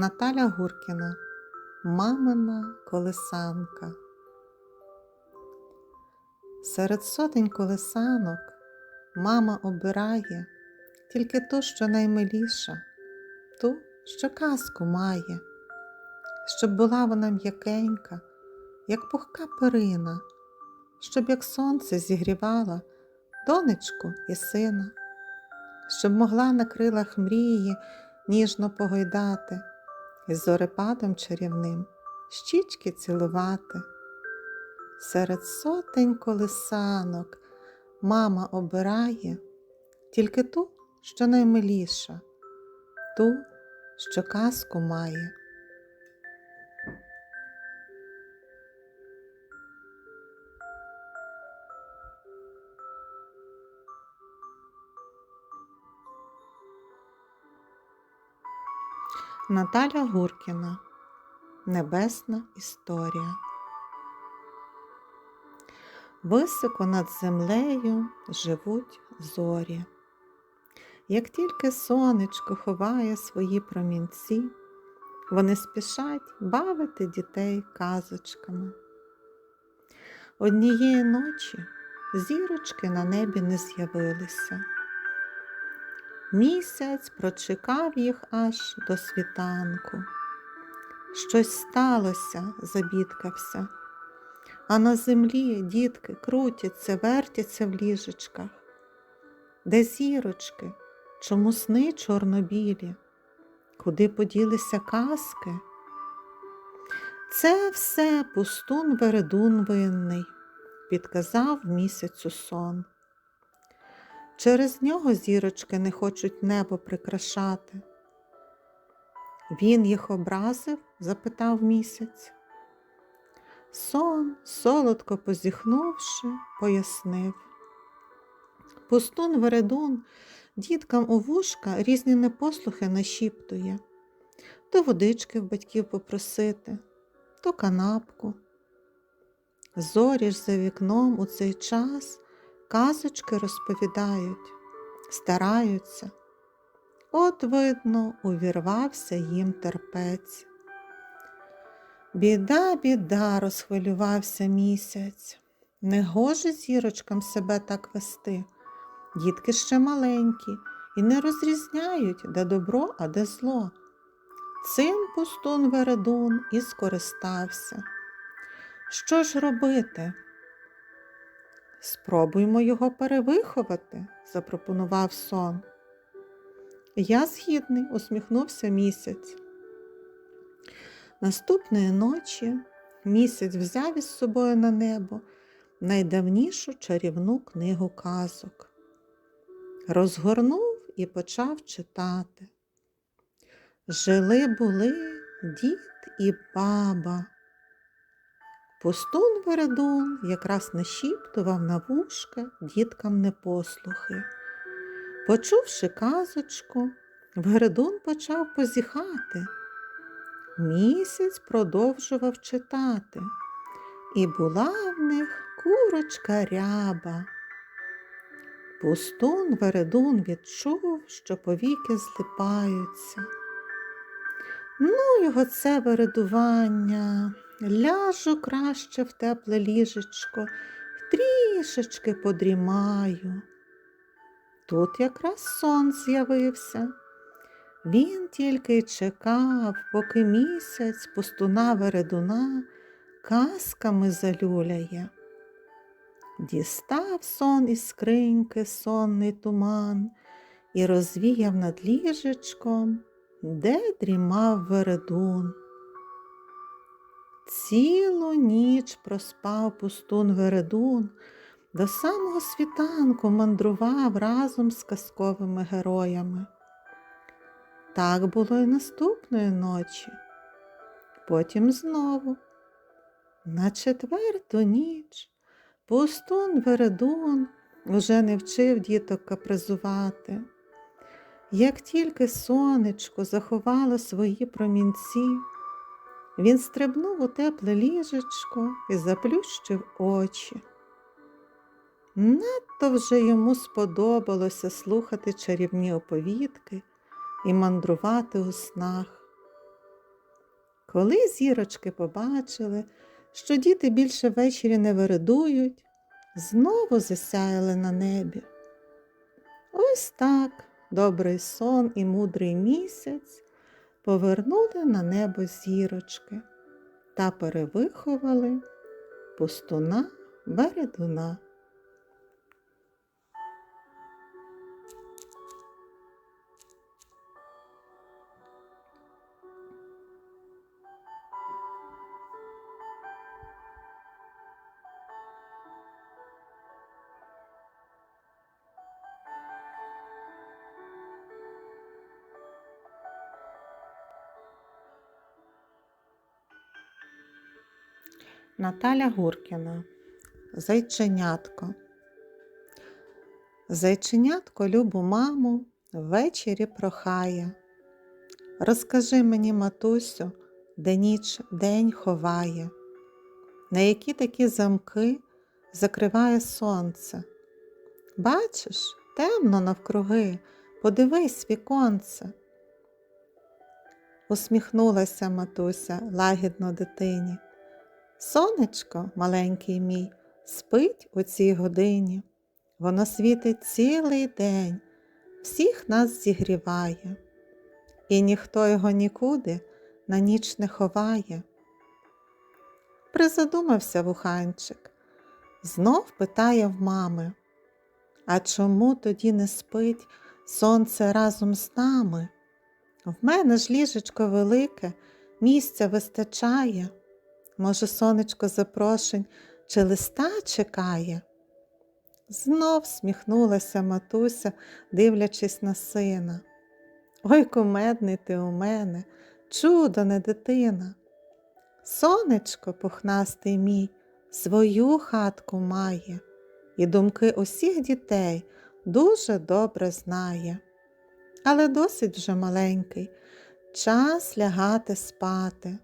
Наталя Гуркіна, мамина колесанка. Серед сотень колесанок мама обирає тільки ту, що наймиліша, ту, що казку має, щоб була вона м'якенька, як пухка перина, щоб як сонце зігрівала донечку і сина, щоб могла на крилах мрії ніжно погойдати і зорепадом чарівним щічки цілувати. Серед сотень колесанок мама обирає тільки ту, що наймиліша, ту, що казку має. Наталя Гуркіна Небесна історія. Високо над землею живуть зорі. Як тільки сонечко ховає свої промінці, вони спішать бавити дітей казочками. Однієї ночі зірочки на небі не з'явилися. Місяць прочекав їх аж до світанку. Щось сталося, забідкався, а на землі дітки крутяться, вертяться в ліжечках. Де зірочки, чому сни чорнобілі, куди поділися казки? Це все пустун вередун винний, підказав місяцю сон. Через нього зірочки не хочуть небо прикрашати. Він їх образив? запитав місяць. Сон, солодко позіхнувши, пояснив. Пустун Вередун діткам у вушка різні непослухи нашіптує, то водички в батьків попросити, то канапку. Зорі ж за вікном у цей час казочки розповідають, стараються. От, видно, увірвався їм терпець. Біда, біда, розхвилювався місяць. Не гоже зірочкам себе так вести. Дітки ще маленькі і не розрізняють, де добро, а де зло. Цим пустун Вередун і скористався. Що ж робити? Спробуймо його перевиховати, запропонував сон. Я згідний, усміхнувся місяць. Наступної ночі місяць взяв із собою на небо найдавнішу чарівну книгу казок, розгорнув і почав читати. Жили були дід і баба. Пустун Вередун якраз нашіптував на вушка діткам непослухи. Почувши казочку, Вередун почав позіхати. Місяць продовжував читати, і була в них курочка ряба. Пустун Вередун відчув, що повіки злипаються. Ну, його це вередування, ляжу краще в тепле ліжечко, трішечки подрімаю. Тут якраз сон з'явився. Він тільки чекав, поки місяць пустуна вередуна казками залюляє. Дістав сон із скриньки сонний туман і розвіяв над ліжечком, де дрімав вередун. Цілу ніч проспав пустун вередун, до самого світанку мандрував разом з казковими героями. Так було й наступної ночі, потім знову. На четверту ніч пустун Вередун уже не вчив діток капризувати. Як тільки сонечко заховало свої промінці, він стрибнув у тепле ліжечко і заплющив очі. Надто вже йому сподобалося слухати чарівні оповідки і мандрувати у снах. Коли зірочки побачили, що діти більше ввечері не вередують, знову засяяли на небі. Ось так добрий сон і мудрий місяць повернули на небо зірочки та перевиховали пустуна вередуна. Наталя Гуркіна Зайченятко. Зайченятко любу маму ввечері прохає. Розкажи мені, матусю, де ніч день ховає, на які такі замки закриває сонце. Бачиш, темно навкруги, подивись віконце. Усміхнулася матуся лагідно дитині. Сонечко, маленький мій, спить у цій годині. Воно світить цілий день, всіх нас зігріває, і ніхто його нікуди на ніч не ховає. Призадумався вуханчик, знов питає в мами, а чому тоді не спить сонце разом з нами? В мене ж ліжечко велике, місця вистачає. Може, сонечко запрошень чи листа чекає? Знов сміхнулася матуся, дивлячись на сина. Ой, кумедний ти у мене, чудо не дитина. Сонечко, пухнастий мій, свою хатку має, і думки усіх дітей дуже добре знає. Але досить вже маленький, час лягати спати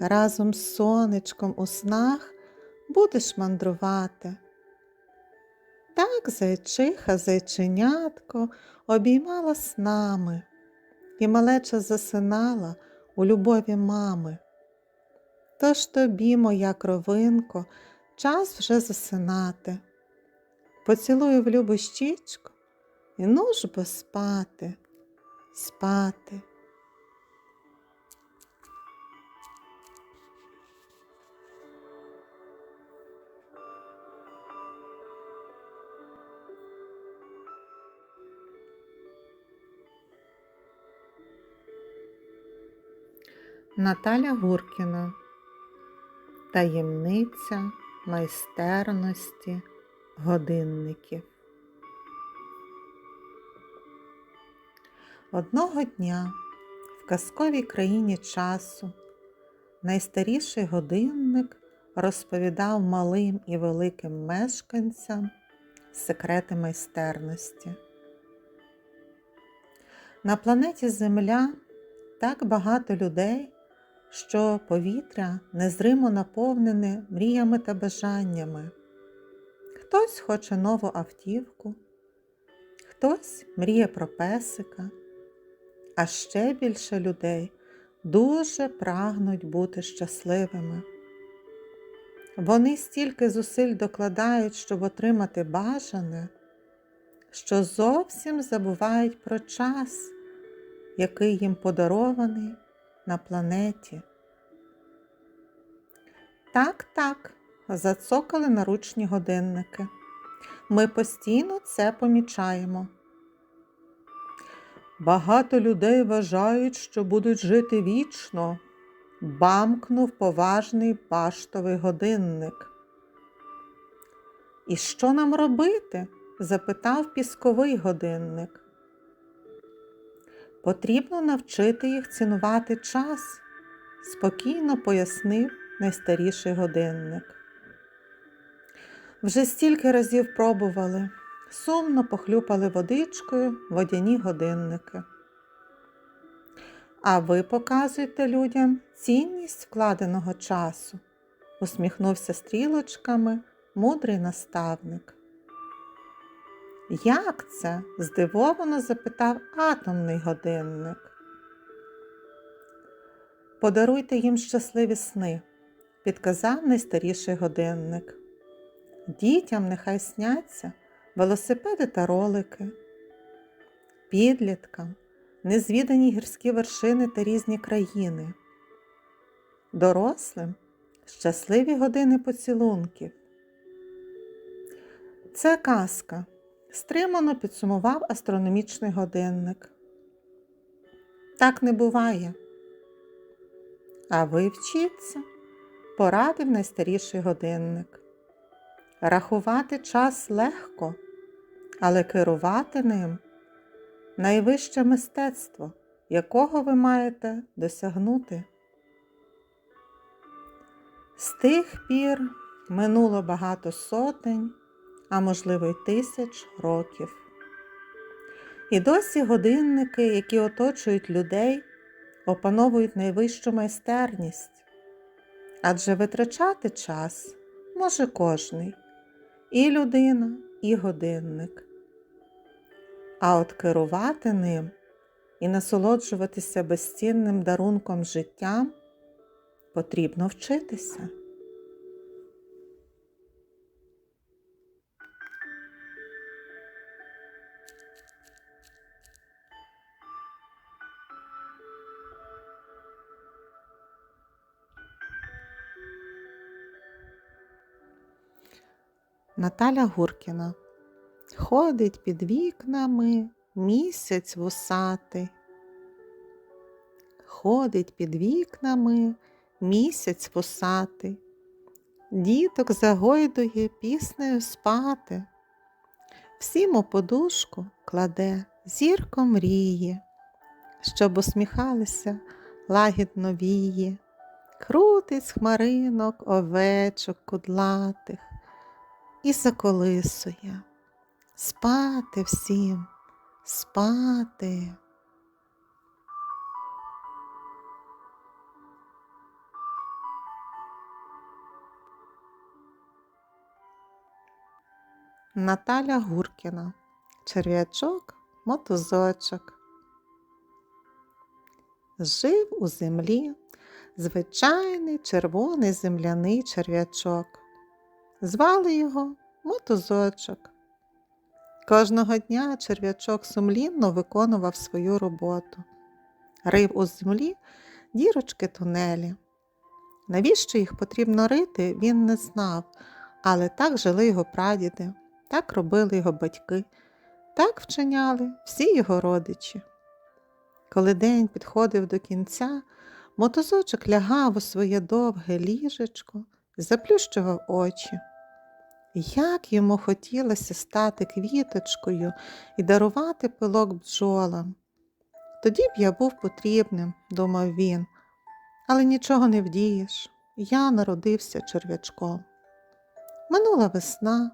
разом з сонечком у снах будеш мандрувати. Так зайчиха зайченятко обіймала снами, і малеча засинала у любові мами. Тож тобі, моя кровинко, час вже засинати. Поцілую в любу щічку і ну ж бо спати, спати. Наталя Гуркіна Таємниця майстерності годинників. Одного дня в казковій країні часу найстаріший годинник розповідав малим і великим мешканцям секрети майстерності. На планеті Земля так багато людей що повітря незримо наповнене мріями та бажаннями. Хтось хоче нову автівку, хтось мріє про песика, а ще більше людей дуже прагнуть бути щасливими. Вони стільки зусиль докладають, щоб отримати бажане, що зовсім забувають про час, який їм подарований на планеті. Так, так, зацокали наручні годинники. Ми постійно це помічаємо. Багато людей вважають, що будуть жити вічно, бамкнув поважний баштовий годинник. І що нам робити? запитав пісковий годинник. Потрібно навчити їх цінувати час, спокійно пояснив найстаріший годинник. Вже стільки разів пробували, сумно похлюпали водичкою водяні годинники. А ви показуєте людям цінність вкладеного часу, усміхнувся стрілочками мудрий наставник. Як це? здивовано запитав атомний годинник. Подаруйте їм щасливі сни, підказав найстаріший годинник. Дітям нехай сняться велосипеди та ролики, підліткам незвідані гірські вершини та різні країни, дорослим щасливі години поцілунків. Це казка, стримано підсумував астрономічний годинник. Так не буває. А ви вчіться, порадив найстаріший годинник. Рахувати час легко, але керувати ним найвище мистецтво, якого ви маєте досягнути. З тих пір минуло багато сотень, а можливо й тисяч років. І досі годинники, які оточують людей, опановують найвищу майстерність, адже витрачати час може кожний, і людина, і годинник. А от керувати ним і насолоджуватися безцінним дарунком життя потрібно вчитися. Наталя Гуркіна Ходить під вікнами місяць вусатий. Ходить під вікнами місяць вусатий. Діток загойдує піснею спати. Всім у подушку кладе зірко мріє, щоб усміхалися лагідно віє, крутить хмаринок овечок кудлатих і заколисує. Спати всім, спати. Наталя Гуркіна. Черв'ячок, мотузочок. Жив у землі звичайний червоний земляний черв'ячок. Звали його мотузочок. Кожного дня черв'ячок сумлінно виконував свою роботу, рив у землі дірочки тунелі. Навіщо їх потрібно рити, він не знав, але так жили його прадіди, так робили його батьки, так вчиняли всі його родичі. Коли день підходив до кінця, мотузочок лягав у своє довге ліжечко заплющував очі. Як йому хотілося стати квіточкою і дарувати пилок бджолам. Тоді б я був потрібним, думав він, але нічого не вдієш. Я народився черв'ячком. Минула весна,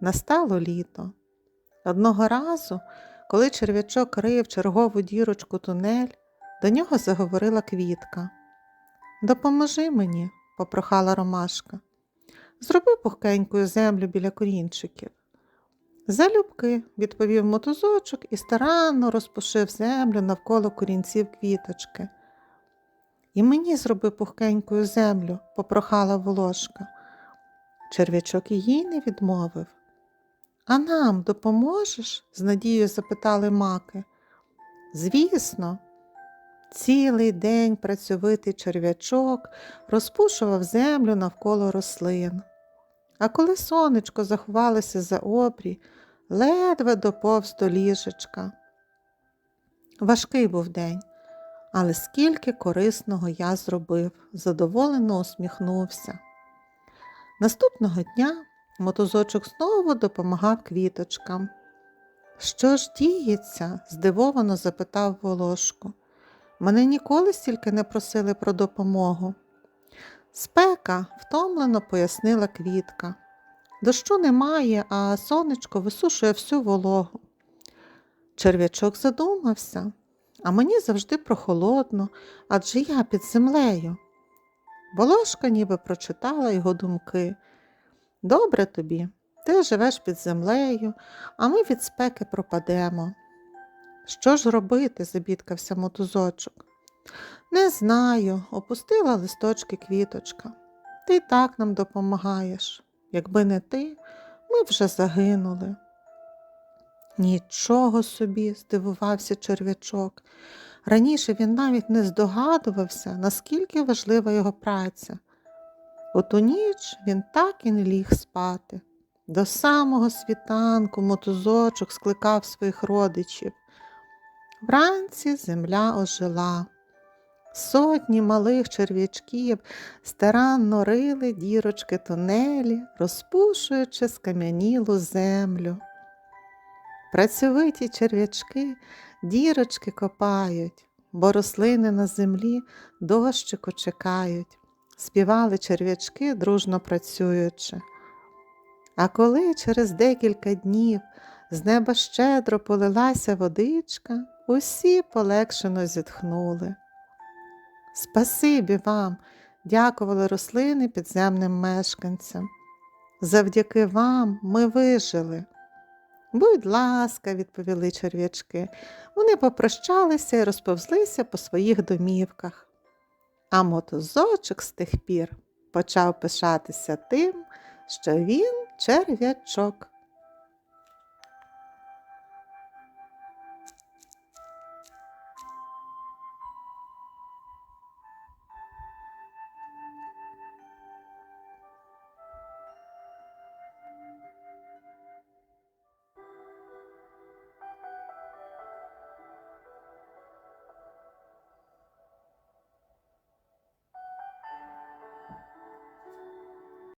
настало літо. Одного разу, коли черв'ячок рив чергову дірочку тунель, до нього заговорила квітка. Допоможи мені, попрохала ромашка. Зроби пухкенькою землю біля корінчиків. Залюбки, відповів мотузочок і старанно розпушив землю навколо корінців квіточки. І мені зроби пухкенькою землю, попрохала волошка. Черв'ячок їй не відмовив. А нам допоможеш? з надією запитали маки. Звісно, цілий день працьовитий черв'ячок розпушував землю навколо рослин. А коли сонечко заховалося за обрій, ледве доповз до ліжечка. Важкий був день, але скільки корисного я зробив, задоволено усміхнувся. Наступного дня мотузочок знову допомагав квіточкам. Що ж діється? здивовано запитав волошку. Мене ніколи стільки не просили про допомогу. Спека, втомлено пояснила квітка. Дощу немає, а сонечко висушує всю вологу. Черв'ячок задумався, а мені завжди прохолодно, адже я під землею. Волошка ніби прочитала його думки. Добре тобі, ти живеш під землею, а ми від спеки пропадемо. Що ж робити? забідкався мотузочок. Не знаю, опустила листочки квіточка. Ти так нам допомагаєш. Якби не ти, ми вже загинули. Нічого собі, здивувався черв'ячок. Раніше він навіть не здогадувався, наскільки важлива його праця. У ніч він так і не ліг спати. До самого світанку мотузочок скликав своїх родичів. Вранці земля ожила. Сотні малих черв'ячків старанно рили дірочки тунелі, розпушуючи скам'янілу землю. Працьовиті черв'ячки дірочки копають, бо рослини на землі дощику чекають, співали черв'ячки, дружно працюючи. А коли через декілька днів з неба щедро полилася водичка, усі полегшено зітхнули. Спасибі вам, дякували рослини підземним мешканцям. Завдяки вам ми вижили. Будь ласка, відповіли черв'ячки. Вони попрощалися і розповзлися по своїх домівках. А мотозочок з тих пір почав пишатися тим, що він черв'ячок.